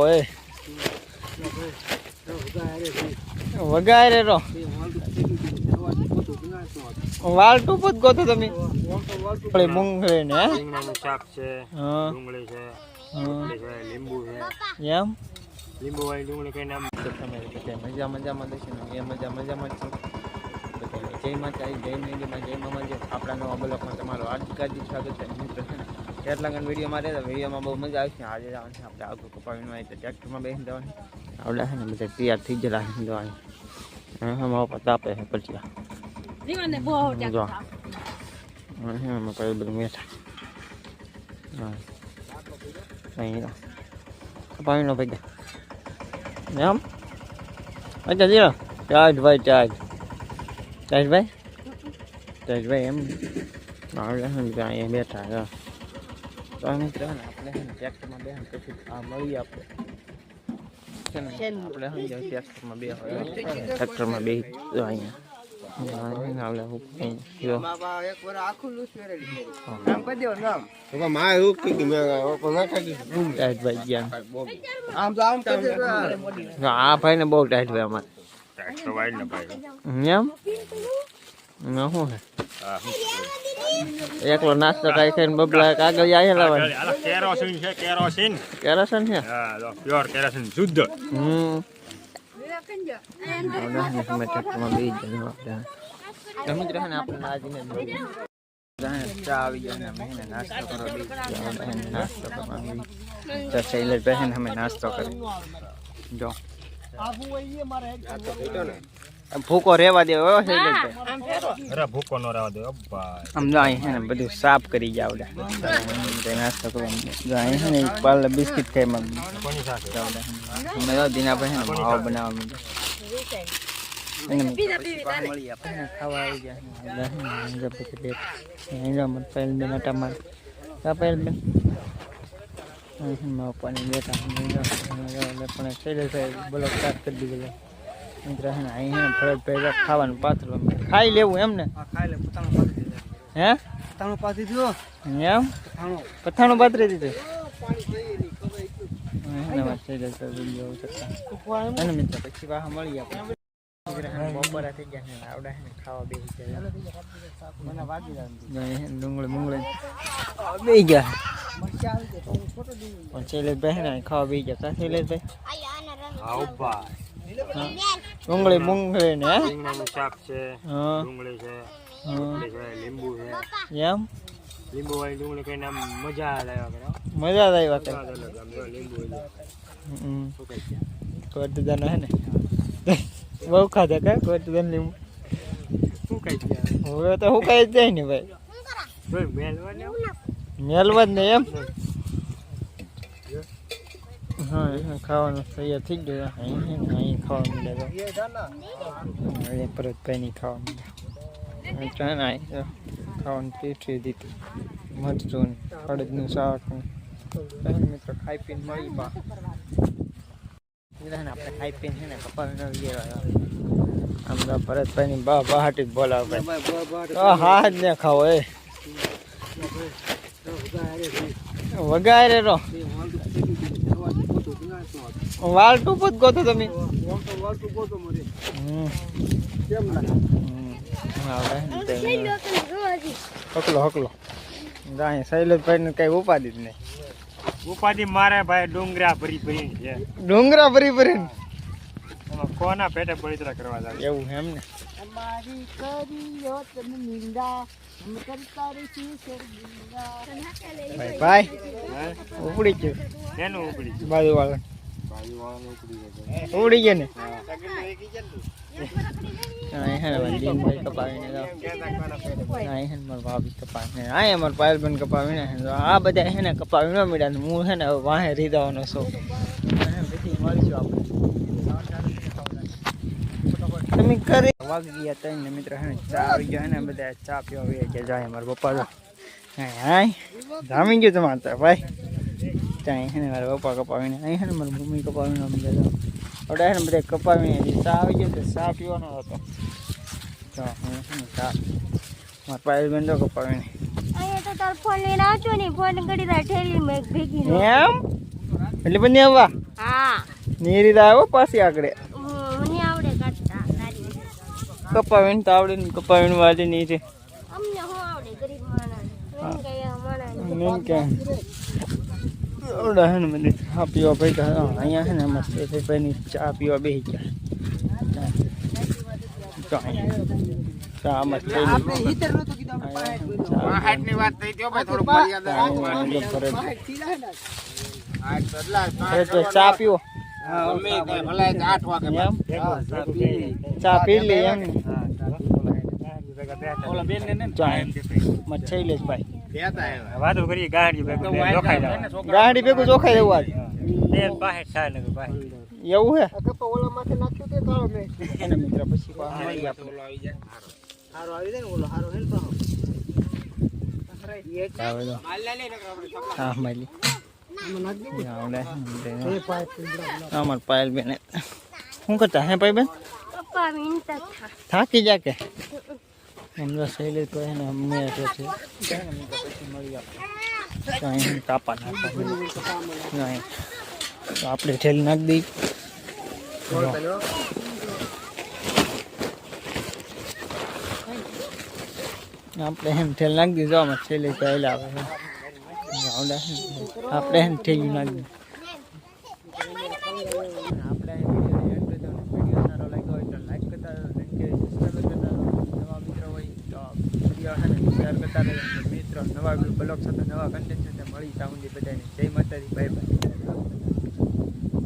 ઓય. વગારે રો વાલ ટૂપ જ ગોતો તમે. ઓલી મૂંગળી ને? રીંગણાનું શાક છે ડુંગળી છે લીંબુ છે. એમ? લીંબુ વાળી ડુંગળી કઈ નામ તમે મજા મજામાં દેશે ને? એ મજા મજામાં જ છો. જય માતા જય મેડીમાં જય મામાજી. આપણા નવા બ્લોકમાં તમારું હાર્દિક સ્વાગત છે. મિત્રો છે ને કેટલા ગણ વિડીયોમાં રહેતા? વિડીયોમાં બહુ મજા આવશે. આજે જવાનું છે આપણે આગળ કપાવીને આવી તો ટ્રેક્ટરમાં બેસી દેવાની આવડે છે ને બધા તૈયાર થઈ ગયેલા છે જવાની હા મારા પતા તાપે છે પછી જીવનને બહુ જો. હા પછી બધું મેઠા હા. અહીં કપાવીનો ભાઈ. એમ અચ્છા જીરો ચાર્જ ભાઈ ચાર્જ. ચાર્જ ભાઈ ચાર્જ ભાઈ એમ આવડે છે ને બધા અહીંયા બેઠા છે તો અમે છે ને આપણે છે ને ટ્રેક્ટરમાં બે પછી આ મળીએ આપણે છે ને આપણે સમજાવ ટ્રેક્ટરમાં બે ટ્રેક્ટરમાં બે જો અહીંયા હા, આવડે હું અહીંયા જો માં એવું કીધું મેં ટાઈટ ભાઈ ગયા આમ તો આમ કરી આ ભાઈ ને બહુ ટાઈટ ભાઈ અમારે ટ્રેક્ટર વાળી ને ભાઈ. એમ? ના શું છે. એકલો નાસ્તો ખાઈ ખાઈને બબલા કાગળ આયા લાવવાની કેરોસીન છે કેરોસીન. કેરોસન છે? હા જો પ્યોર કેરોસીન શુદ્ધ. હમ. નાસ્તો કરી. જો. આમ ભૂકો રહેવા દેવો હો શૈલેષભાઈ અરે ભૂકો નો રહેવા દે ઓ ભાઈ આમ જો અહીં છે ને બધું સાફ કરી જાવ નાસ્તો કરવા જો અહીં છે ને પાલ બિસ્કિટ ખાઈ માં કોની સાથે અમે તો દીના પાસે ને માવો બનાવવા માંડ્યા. એને મળી આપણને ખાવા આવી ગયા એટલે જો પછી બે અહીં જો અમારે પહેલ બેન આટા મારે કા પહેલ બેન પણ મિત્ર છે ને અહીં છે ને ફરજ ભાઈ ખાવાનું પાથરું ખાઈ લેવું એમ ને હે એમ પથાણું પાથરી દીધું હા, ભાઈ વીડિયો ઉતારતા. મિત્ર પછી પાછા મળીએ આપણે બપોરા થઈ ગયા આવડે ખાવા બેસી ગયા મને ડુંગળી મુંગળી બેસી ગયા પણ શૈલેષભાઈ ને ખાવા બેસી ગયા. કા શૈલેષભાઈ હા ભાઈ ડુંગળી મુંગળી ને? રીંગણાનું શાક છે ડુંગળી છે હા. રોટલી છે લીંબુ છે. એમ? લીંબુ વાળી ડુંગળી કઈ નામ મજા લાવ્યા કરે મજા લીંબુ? કોટદાના હે ને? બહુ ખાધા કા કોટદાન લીંબુ? શું છે? હવે તો હું કઈ જાય ને ભાઈ. મેલવા ને આવું? મેલવા જ ને એમ હા ખાવાનું તૈયાર થઈ ગયું. અહીં ખાવા મળ્યા હવે પરત ખાવા અહીં જો ખાવાનું પીઠી દીધી. મરચું ને અડદનું શાક ને. મિત્રો, ખાઈ પીને મળી પા. ખાઈ પીને છે ને ન ગયા આમ તો ભરતભાઈની બા બહાટી બોલાવે. હા જ ને ખાઓ એ. વગારે રો વાલ ટૂપ જ ગોતો તમે. હકલો હકલો. ગાય શૈલેષભાઈ ને કઈ ઉપાધિ જ નહીં. ઉપાધિ મારે ભાઈ ડુંગરા ભરી ભરી છે. ડુંગરા ભરી ભરીને? એમાં કોના પેટે બળતરા કરવા જાય એવું એમ ને. ભાઈ ભાઈ. ઉપડી ગયું. એનું ઉપડી ગયું? બાજુ વાળા ઉપડી ગયો. ને. કપાવીને કપાવીને. અમારા કપાવીને આ બધા હે ને કપાવી ન મળ્યા હું હે ને વાહે રીદાવાનો શોખ મળીશું આપણે. તમે કરી વાગી ગયા તઈ ને મિત્ર હે ચા આવી ગયા હે ને બધા ચા પીવા આવી ગયા જાય મારા પપ્પા હાય જામી ગયું તમારે તો ભાઈ. ત્યાં હે ને મારા પપ્પા કપાવીને અહીં હે ને મારી મમ્મી કપાવીને અમે ગયા આપણે હે ને બધા કપાવીને હજી ચા આવી ગયો તો ચા પીવાનો હતો. તો હું છે ને ચા. મારા પાયલ બેન તો કપાવીને. અહીંયા તો તાર ફોન લઈને આવજો ને ફોન કરી તાર ઠેલી મેં ભેગી એમ? એટલે બની આવવા? હા. નીરી આવ્યો પાછી આગળ મને આવડે કાઢતા ગાડી કપાવીને તો આવડે ને કપાવીને વાલી નહીં છે. અમને શું આવડે ગરીબ માણસ? મેન કે. આવડે હે ને બધી ચા પીવા ભાઈ અહીંયા છે ને. મસ્ત ભાઈની ચા પીવા. બેસી ગયા ચા પીવો. તે ચા પી લે. એમ? ને ઓલા બેન ચા એમ. મચ્છાઈ લેશ ભાઈ. વાતો કરીએ ગાડી ભેગું ગાડી ભેગું ચોખાઈ દેવું આજ. બે બાહેર થાય ને બાહેર. એવું હે? એને મિત્ર પછી પાછા મળીએ આપણે. આવે તો. હા મળી. આવડે અમાર પાયલ બેન શું કરતા હે ભાઈ બેન? થાકી જા કે? હમણાં શૈલેષ તો એને અમે છે પછી મળી આપણે કાપા નાખો આપણે ઠેલી નાખી દઈ. આપણે એમ ઠેલ નાખી દીધો આમાં છેલ્લે ચાલ્યા આવે આવડે આપણે એમ ઠેલી નાખી. આપણે વીડિયો સારો લાગ્યો હોય તો લાઈક કરતા સબસ્ક્રાઈબ કરતા નવા મિત્રો હોય તો વીડિયો શેર કરતા રહે. મિત્રો નવા બ્લોગ સાથે નવા કન્ટેન્ટ સાથે મળી સાઉન્ડી બધાને. જય માતાજી બાય બાય